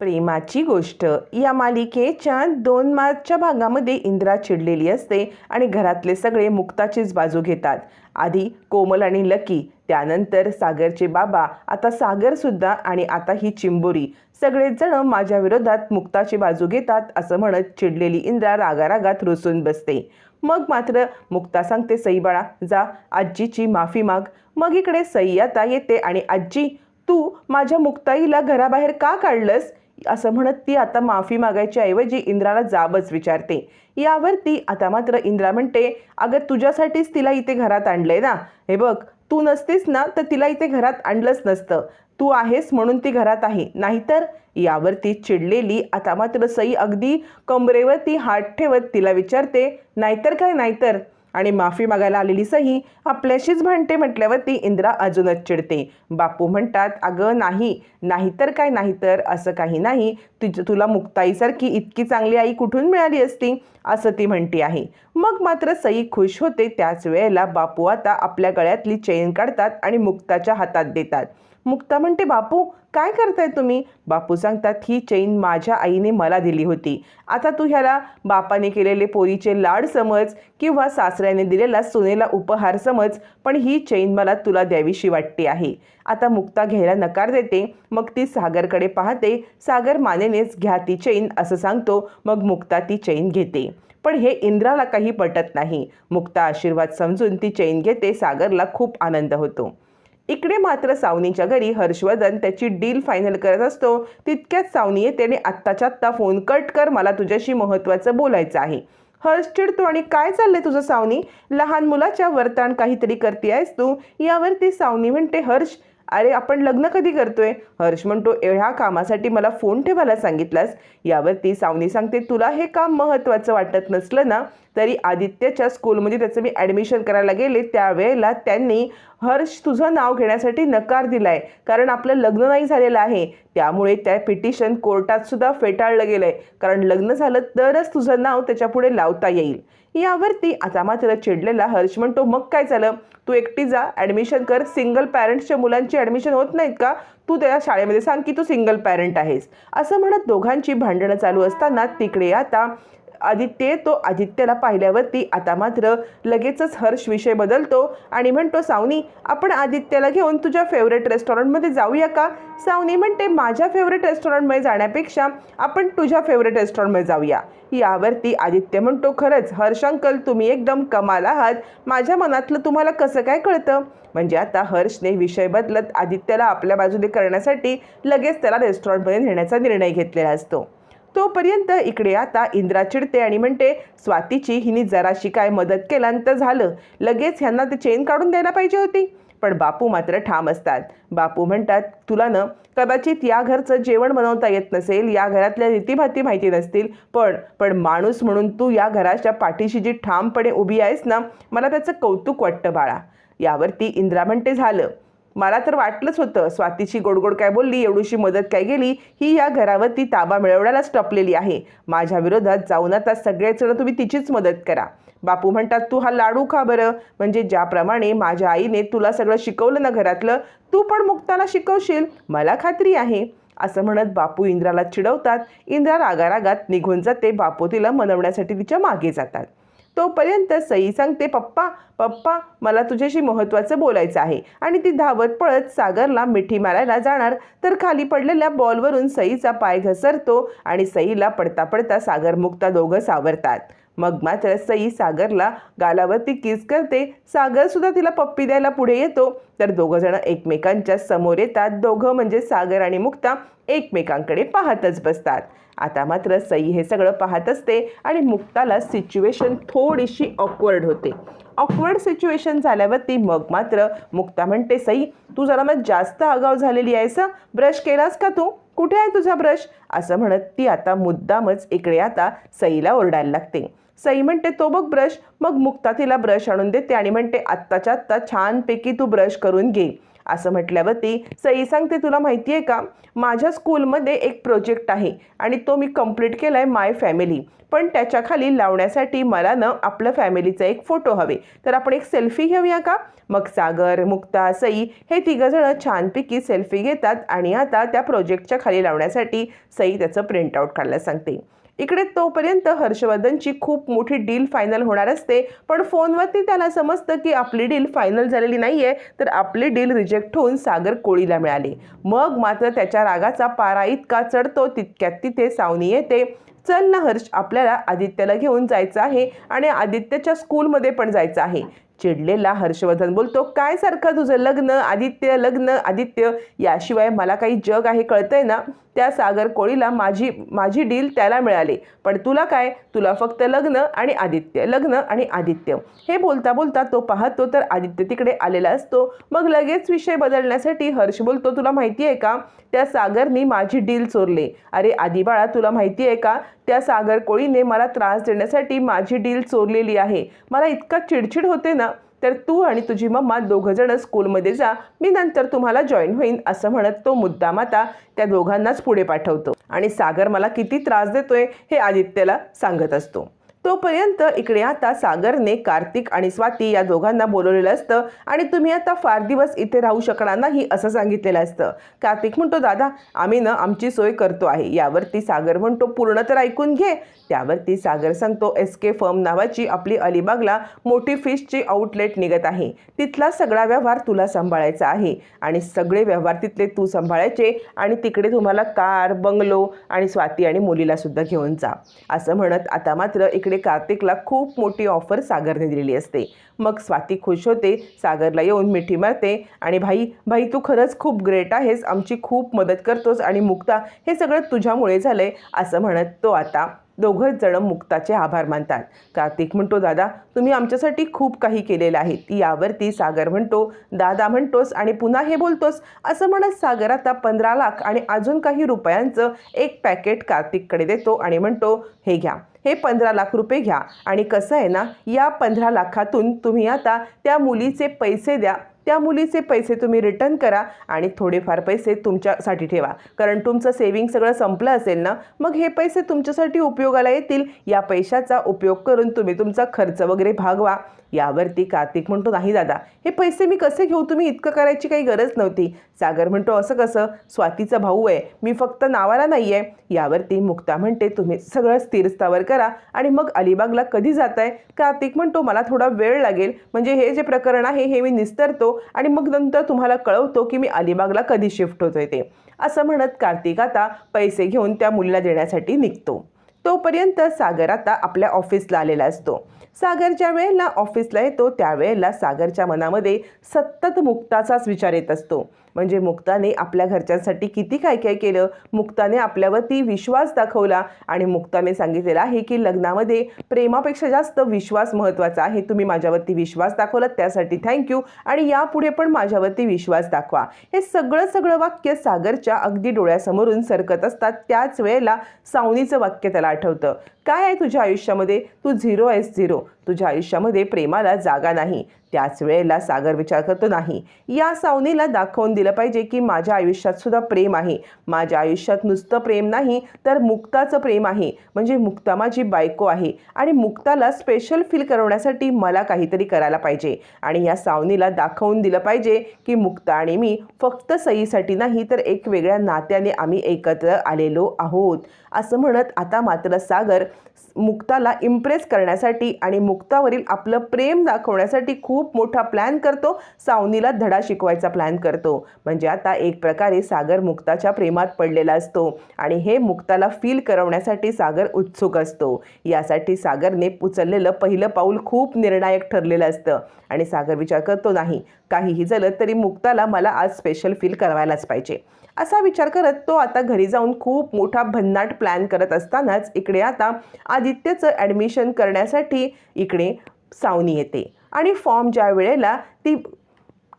प्रेमाची गोष्ट. या मालिकेच्या दोन मार्चच्या भागामध्ये इंद्रा चिडलेली असते आणि घरातले सगळे मुक्ताचीच बाजू घेतात. आधी कोमल आणि लकी त्यानंतर सागरचे बाबा आता सागरसुद्धा आणि आता ही चिंबोरी. सगळेच जण माझ्या विरोधात मुक्ताची बाजू घेतात असं म्हणत चिडलेली इंद्रा रागारागात रुसून बसते. मग मात्र मुक्ता सांगते सईबाळा जा आजीची माफी माग. मग इकडे सई आता येते आणि आजी तू माझ्या मुक्ताईला घराबाहेर का काढलंस? असं म्हणत ती आता माफी मागायच्या ऐवजी इंद्राला जाबच विचारते. यावर ती आता मात्र इंद्रा म्हणते अगं तुझ्यासाठीच तिला इथे घरात आणलंय ना? हे बघ तू नसतीस ना तर तिला इथे घरात आणलंच नसतं. तू आहेस म्हणून ती घरात आहे. नाहीतर यावर ती चिडलेली आता मात्र सई अगदी कमरेवरती हात ठेवत तिला विचारते नाहीतर काय नाहीतर? आणि माफी मागायला आलेली सही आपल्याशीच भांडते म्हटल्यावरती इंद्रा अजूनच चिडते. बापू म्हणतात अगं नाही नाहीतर काय नाहीतर? असं काही नाही. तुझ तुला मुक्ताईसारखी इतकी चांगली आई कुठून मिळाली असती? असं ती म्हणते आहे. मग मात्र सई खुश होते. त्याच वेळेला बापू आता आपल्या गळ्यातली चेन काढतात आणि मुक्ताच्या हातात देतात. मुक्ता म्हणते बापू काय करताय तुम्ही? बापू सांगतात ही चैन माझ्या आईने मला दिली होती. आता तू ह्याला बापाने केलेले पोरीचे लाड समज किंवा सासऱ्याने दिलेला सुनेला उपहार समज पण ही चैन मला तुला द्यावीशी वाटते आहे. आता मुक्ता घ्यायला नकार देते. मग ती सागरकडे पाहते. सागर मानेनेच घ्या ती चैन असं सांगतो. मग मुक्ता ती चैन घेते. पण हे इंद्राला काही पटत नाही. मुक्ता आशीर्वाद समजून ती चैन घेते. सागरला खूप आनंद होतो. इकडे मात्र सावनीच्या घरी हर्षवर्धन त्याची डील फायनल करत असतो. तितक्यात सावनी येते आणि आत्ताच्या आत्ता फोन कट कर मला तुझ्याशी महत्त्वाचं बोलायचं आहे. हर्ष चिडतो आणि काय चाललंय तुझं सावनी? लहान मुलाच्या वर्तान काहीतरी करते आहेस तू? यावरती सावनी म्हणते हर्ष अरे आपण लग्न कधी करतोय? हर्ष म्हणतो ह्या कामासाठी मला फोन ठेवायला सांगितलास. यावरती सावनी सांगते तुला हे काम महत्त्वाचं वाटत नसलं ना तरी आदित्यच्या स्कूलमध्ये त्याचं मी ॲडमिशन करायला गेले त्यावेळेला त्यांनी हर्ष तुझं नाव घेण्यासाठी नकार दिलाय. कारण आपलं लग्न नाही झालेलं आहे. त्यामुळे त्या पिटिशन कोर्टात सुद्धा फेटाळलं आहे कारण लग्न झालं तरच तुझं नाव त्याच्यापुढे लावता येईल. यावरती आता मात्र चिडलेला हर्ष म्हणतो मग काय झालं? तू एकटी जा ॲडमिशन कर. सिंगल पॅरेंट्सच्या मुलांची ॲडमिशन होत नाहीत का? तू त्या शाळेमध्ये सांग की तू सिंगल पॅरेंट आहेस. असं म्हणत दोघांची भांडणं चालू असताना तिकडे आता आदित्य तो आदित्यला पाहिल्यावरती आता मात्र लगेचच हर्ष विषय बदलतो आणि म्हणतो सावनी आपण आदित्यला घेऊन तुझ्या फेवरेट रेस्टॉरंटमध्ये जाऊया का? सावनी म्हणते माझ्या फेवरेट रेस्टॉरंटमध्ये जाण्यापेक्षा आपण तुझ्या फेवरेट रेस्टॉरंटमध्ये जाऊया. यावरती आदित्य म्हणतो खरंच हर्ष अंकल तुम्ही एकदम कमाल आहात. माझ्या मनातलं तुम्हाला कसं काय कळतं? म्हणजे आता हर्षने विषय बदलत आदित्यला आपल्या बाजूने करण्यासाठी लगेच त्याला रेस्टॉरंटमध्ये नेण्याचा निर्णय घेतलेला असतो. तोपर्यंत इकडे आता इंद्रा चिडते आणि म्हणते स्वातीची हिने जराशी काय मदत केल्यानंतर झालं. लगेच ह्यांना ते चेन काढून द्यायला पाहिजे होती. पण बापू मात्र ठाम असतात. बापू म्हणतात तुला न कदाचित या घरचं जेवण बनवता येत नसेल या घरातल्या रीतीभाती माहिती नसतील. पण पण माणूस म्हणून तू या घराच्या पाठीशी जी ठामपणे उभी आहेस ना मला त्याचं कौतुक वाटतं बाळा. यावरती इंद्रा म्हणते झालं. मला तर वाटलंच होतं स्वातीची गोडगोड काय बोलली एवढीशी मदत काय गेली ही या घरावर ती ताबा मिळवण्यालाच टपलेली आहे. माझ्या विरोधात जाऊन आता सगळेच जण तुम्ही तिचीच मदत करा. बापू म्हणतात तू हा लाडू खा बरं. म्हणजे ज्याप्रमाणे माझ्या आईने तुला सगळं शिकवलं ना घरातलं तू पण मुक्ताला शिकवशील मला खात्री आहे. असं म्हणत बापू इंद्राला चिडवतात. इंद्रा रागारागात निघून जाते बापू तिला मनवण्यासाठी तिच्यामागे जातात. तोपर्यंत सई सांगते पप्पा पप्पा मला तुझ्याशी महत्त्वाचं बोलायचं आहे. आणि ती धावत पळत सागरला मिठी मारायला जाणार. तर खाली पडलेल्या बॉलवरून सईचा पाय घसरतो आणि सईला पडता पडता सागर मुक्ता दोघं सावरतात. मग मात्र सई सागरला गालावरती किस करते? सागर सुद्धा तिला पप्पी द्यायला पुढे येतो. तर दोघं जण एकमेकांच्या समोर येतात. दोघं म्हणजे सागर आणि मुक्ता एकमेकांकडे पाहतच बसतात. आता मात्र सई हे सगळं पाहत असते आणि मुक्ताला सिच्युएशन थोडीशी ऑकवर्ड होते. ऑकवर्ड सिच्युएशन झाल्यावरती मग मात्र मुक्ता म्हणते सई तू जरा मग जास्त आगाव झालेली आहेस ब्रश केलास का तू? कुठे आहे तुझा ब्रश? असं म्हणत ती आता मुद्दामच इकडे आता सईला ओरडायला लागते. सई म्हणते तो बघ ब्रश. मग मुक्ता तिला ब्रश आणून देते आणि म्हणते आत्ताच्या आत्ता छानपैकी तू ब्रश करून घे. असं म्हटल्यावरती सई सांगते तुला माहिती आहे का माझ्या स्कूलमध्ये एक प्रोजेक्ट आहे आणि तो मी कंप्लीट केला आहे माय फॅमिली. पण त्याच्याखाली लावण्यासाठी मला ना आपलं फॅमिलीचा एक फोटो हवे. तर आपण एक सेल्फी घेऊया का? मग सागर मुक्ता सई हे तिघंजणं छानपैकी सेल्फी घेतात आणि आता त्या प्रोजेक्टच्या खाली लावण्यासाठी सई त्याचं प्रिंटआउट काढायला सांगते. इकडे तोपर्यंत हर्षवर्धनची खूप मोठी डील फायनल होणार असते. पण फोनवरती त्याला समजतं की आपली डील फायनल झालेली नाही आहे तर आपली डील रिजेक्ट होऊन सागर कोळीला मिळाली. मग मात्र त्याच्या रागाचा पारा इतका चढतो तितक्यात तिथे सावनी येते. चल ना हर्ष आपल्याला आदित्यला घेऊन जायचं आहे आणि आदित्यच्या स्कूलमध्ये पण जायचं आहे. चिडलेला हर्षवर्धन बोलतो काय सारखं तुझं लग्न आदित्य लग्न आदित्य? याशिवाय मला काही जग आहे कळतंय ना? त्या सागर कोळीला माझी माझी डील त्याला मिळाली. पण तुला काय? तुला फक्त लग्न आणि आदित्य लग्न आणि आदित्य. हे बोलता बोलता तो पाहतो तर आदित्य तिकडे आलेला असतो. मग लगेच विषय बदलण्यासाठी हर्ष बोलतो तुला माहिती आहे का? त्या सागरनी माझी डील चोरली. अरे आदिबाळा तुला माहिती आहे का? त्या सागर कोळीने मला त्रास देण्यासाठी माझी डील चोरलेली आहे. मला इतका चिडचिड होते ना तर तू आणि तुझी मम्मा दोघंजणं स्कूलमध्ये जा. मी नंतर तुम्हाला जॉईन होईन असं म्हणत तो मुद्दाम आता त्या दोघांनाच पुढे पाठवतो. आणि सागर मला किती त्रास देतोय हे आदित्यला सांगत असतो. तोपर्यंत इकडे आता सागरने कार्तिक आणि स्वाती या दोघांना बोलवलेलं असतं आणि तुम्ही आता फार दिवस इथे राहू शकणार नाही असं सांगितलेलं असतं. कार्तिक म्हणतो दादा आम्ही ना आमची सोय करतो आहे. यावरती सागर म्हणतो पूर्ण तर ऐकून घे. त्यावरती सागर सांगतो एस के फर्म नावाची आपली अलिबागला मोठी फिशची आउटलेट निघत आहे. तिथला सगळा व्यवहार तुला सांभाळायचा आहे. आणि सगळे व्यवहार तिथले तू सांभाळायचे आणि तिकडे तुम्हाला कार बंगलो आणि स्वाती आणि मुलीला सुद्धा घेऊन जा. असं म्हणत आता मात्र इकडे कार्तिकला खूप मोठी ऑफर सागरने दिलेली असते. मग स्वाती खुश होते सागरला येऊन मिठी मारते आणि भाई भाई तू खरंच खूप ग्रेट आहेस आमची खूप मदत करतोस आणि मुक्ता हे सगळं तुझ्यामुळे झालंय असं म्हणत तो आता दोघंच जण मुक्ताचे आभार मानतात. कार्तिक म्हणतो दादा तुम्ही आमच्यासाठी खूप काही केलेलं आहे. यावरती सागर म्हणतो दादा म्हणतोस आणि पुन्हा हे बोलतोस असं म्हणत सागर आता पंधरा लाख आणि अजून काही रुपयांचं एक पॅकेट कार्तिककडे देतो आणि म्हणतो हे घ्या हे पंधरा लाख रुपये घ्या. आणि कसं आहे ना या पंधरा लाखातून तुम्ही आता त्या मुलीचे पैसे द्या. त्या मुलीचे पैसे तुम्ही रिटर्न करा आणि थोडेफार पैसे तुमच्यासाठी ठेवा. कारण तुमचं सेविंग सगळं संपलं असेल ना मग हे पैसे तुमच्यासाठी उपयोगाला येतील. या पैशाचा उपयोग करून तुम्ही तुमचा खर्च वगैरे भागवा. यावरती कार्तिक म्हणतो नाही दादा हे पैसे मी कसे घेऊ? तुम्ही इतकं करायची काही गरज नव्हती. सागर म्हणतो असं कसं? स्वातीचा भाऊ आहे. मी फक्त नावाला नाही आहे यावरती मुक्ता म्हणते तुम्ही सगळं स्थिरस्थावर करा आणि मग अलिबागला कधी जात आहे कार्तिक म्हणतो मला थोडा वेळ लागेल. म्हणजे हे जे प्रकरण आहे हे मी निस्तरतो. आणि मग नंतर तुम्हाला कळवतो की मी अलिबागला कधी शिफ्ट होतोय ते. असं म्हणत कार्तिक आता पैसे घेऊन त्या मुलीला देण्यासाठी निघतो. तोपर्यंत सागर आता आपल्या ऑफिसला आलेला असतो. सागर ज्या वेळेला ऑफिसला येतो त्यावेळेला सागरच्या मनामध्ये सतत मुक्ताचाच विचार येत असतो. म्हणजे मुक्ताने आपल्या घरच्यांसाठी किती काय काय केलं? मुक्ताने आपल्यावरती विश्वास दाखवला आणि मुक्ताने सांगितलेलं आहे की लग्नामध्ये प्रेमापेक्षा जास्त विश्वास महत्त्वाचा आहे. तुम्ही माझ्यावरती विश्वास दाखवला त्यासाठी थँक्यू आणि यापुढे पण माझ्यावरती विश्वास दाखवा. हे सगळं सगळं वाक्य सागरच्या अगदी डोळ्यासमोरून सरकत असतात. त्याच वेळेला सावनीचं वाक्य त्याला आठवतं. काय आहे तुझ्या आयुष्यामध्ये? तू झिरो आहेस झिरो. तुझ्या आयुष्यामध्ये प्रेमाला जागा नाही. त्याच वेळेला सागर विचार करतो नाही. या सावनीला दाखवून दिलं पाहिजे की माझ्या आयुष्यात सुद्धा प्रेम आहे. माझ्या आयुष्यात नुसतं प्रेम नाही तर मुक्ताचं प्रेम आहे. म्हणजे मुक्ता माझी बायको आहे. आणि मुक्ताला स्पेशल फील करवण्यासाठी मला काहीतरी करायला पाहिजे. आणि या सावनीला दाखवून दिलं पाहिजे की मुक्ता आणि मी फक्त सईसाठी नाही तर एक वेगळ्या नात्याने आम्ही एकत्र आलेलो आहोत. असं म्हणत आता मात्र सागर मुक्ताला इम्प्रेस करण्यासाठी आणि मुक्तावरील आपलं प्रेम दाखवण्यासाठी खूप मोठा प्लॅन करतो. सावनीला धडा शिकवायचा प्लॅन करतो. म्हणजे आता एक प्रकारे सागर मुक्ताच्या प्रेमात पडलेला असतो आणि हे मुक्ताला फील करवण्यासाठी सागर उत्सुक असतो. यासाठी सागरने उचललेलं पहिलं पाऊल खूप निर्णायक ठरलेलं असतं. आणि सागर विचार करतो नाही काहीही झालं तरी मुक्ताला मला आज स्पेशल फील करायलाच पाहिजे. असा विचार करत तो आता घरी जाऊन खूप मोठा भन्नाट प्लॅन करत असतानाच इकडे आता आदित्यचं ॲडमिशन करण्यासाठी इकडे सावनी येते. आणि फॉर्म ज्या वेळेला ती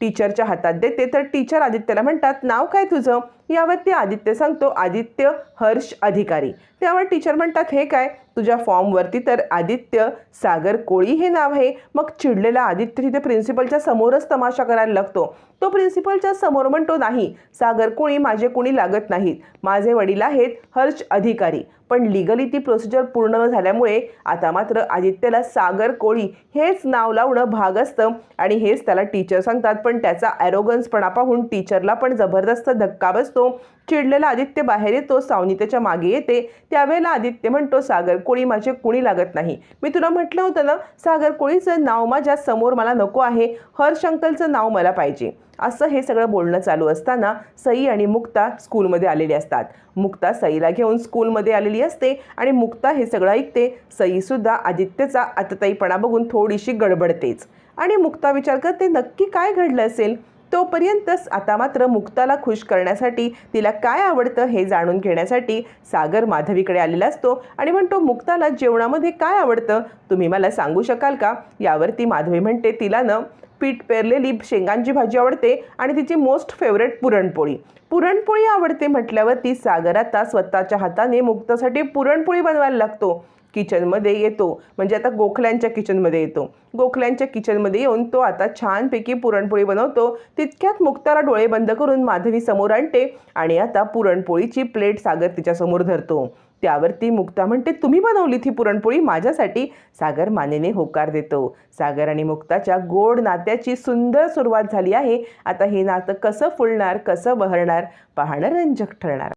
टीचरच्या हातात देते तर टीचर आदित्यला म्हणतात नाव काय तुझं? यावरती आदित्य सांगतो आदित्य हर्ष अधिकारी. त्यावर टीचर म्हणतात हे काय? तुझ्या फॉर्मवरती तर आदित्य सागर कोळी हे नाव आहे. मग चिडलेला आदित्य तिथे प्रिन्सिपलच्या समोरच तमाशा करायला लागतो. तो प्रिन्सिपलच्या समोर म्हणतो नाही सागर कोळी माझे कोणी लागत नाहीत. माझे वडील आहेत हर्ष अधिकारी. पण लिगली ती प्रोसिजर पूर्ण न झाल्यामुळे आता मात्र आदित्यला सागर कोळी हेच नाव लावणं भाग असतं. आणि हेच त्याला टीचर सांगतात. पण त्याचा ॲरोगन्सपणा पाहून टीचरला पण जबरदस्त धक्का बसतो. चिडलेला आदित्य बाहेर येतो. सावनी त्याच्यामागे येते. त्यावेळेला आदित्य म्हणतो सागर कोळी माझे कुणी लागत नाही. मी तुला म्हटलं होतं ना सागर कोळीचं नाव माझ्यासमोर मला नको आहे. हर्ष अंकलचं नाव मला पाहिजे. असं हे सगळं बोलणं चालू असताना सई आणि मुक्ता स्कूलमध्ये आलेली असतात. मुक्ता सईला घेऊन स्कूलमध्ये आलेली असते आणि मुक्ता हे सगळं ऐकते. सईसुद्धा आदित्यचा आतताईपणा बघून थोडीशी गडबडतेच. आणि मुक्ता विचार करते नक्की काय घडलं असेल? तोपर्यंतच आता मात्र मुक्ताला खुश करण्यासाठी तिला काय आवडतं हे जाणून घेण्यासाठी सागर माधवीकडे आलेला असतो आणि म्हणतो मुक्ताला जेवणामध्ये काय आवडतं? तुम्ही मला सांगू शकाल का? यावरती माधवी म्हणते तिला न पीठ पेरलेली शेंगांची भाजी आवडते आणि तिची मोस्ट फेवरेट पुरणपोळी. पुरणपोळी आवडते म्हटल्यावर ती सागर आता स्वतःच्या हाताने मुक्तासाठी पुरणपोळी बनवायला लागतो. किचनमध्ये येतो. म्हणजे आता गोखल्यांच्या किचनमध्ये येतो. गोखल्यांच्या किचनमध्ये येऊन तो आता छानपैकी पुरणपोळी बनवतो. तितक्यात मुक्ताला डोळे बंद करून माधवी समोर आणते आणि आता पुरणपोळीची प्लेट सागर तिच्यासमोर धरतो. त्यावरती मुक्ता म्हणते तुम्ही बनवली ती पुरणपोळी माझ्यासाठी सागर मानेने होकार देतो. सागर आणि मुक्ताच्या गोड नात्याची सुंदर सुरुवात झाली आहे. आता हे नातं कसं फुलणार कसं बहरणार पाहणं रंजक ठरणार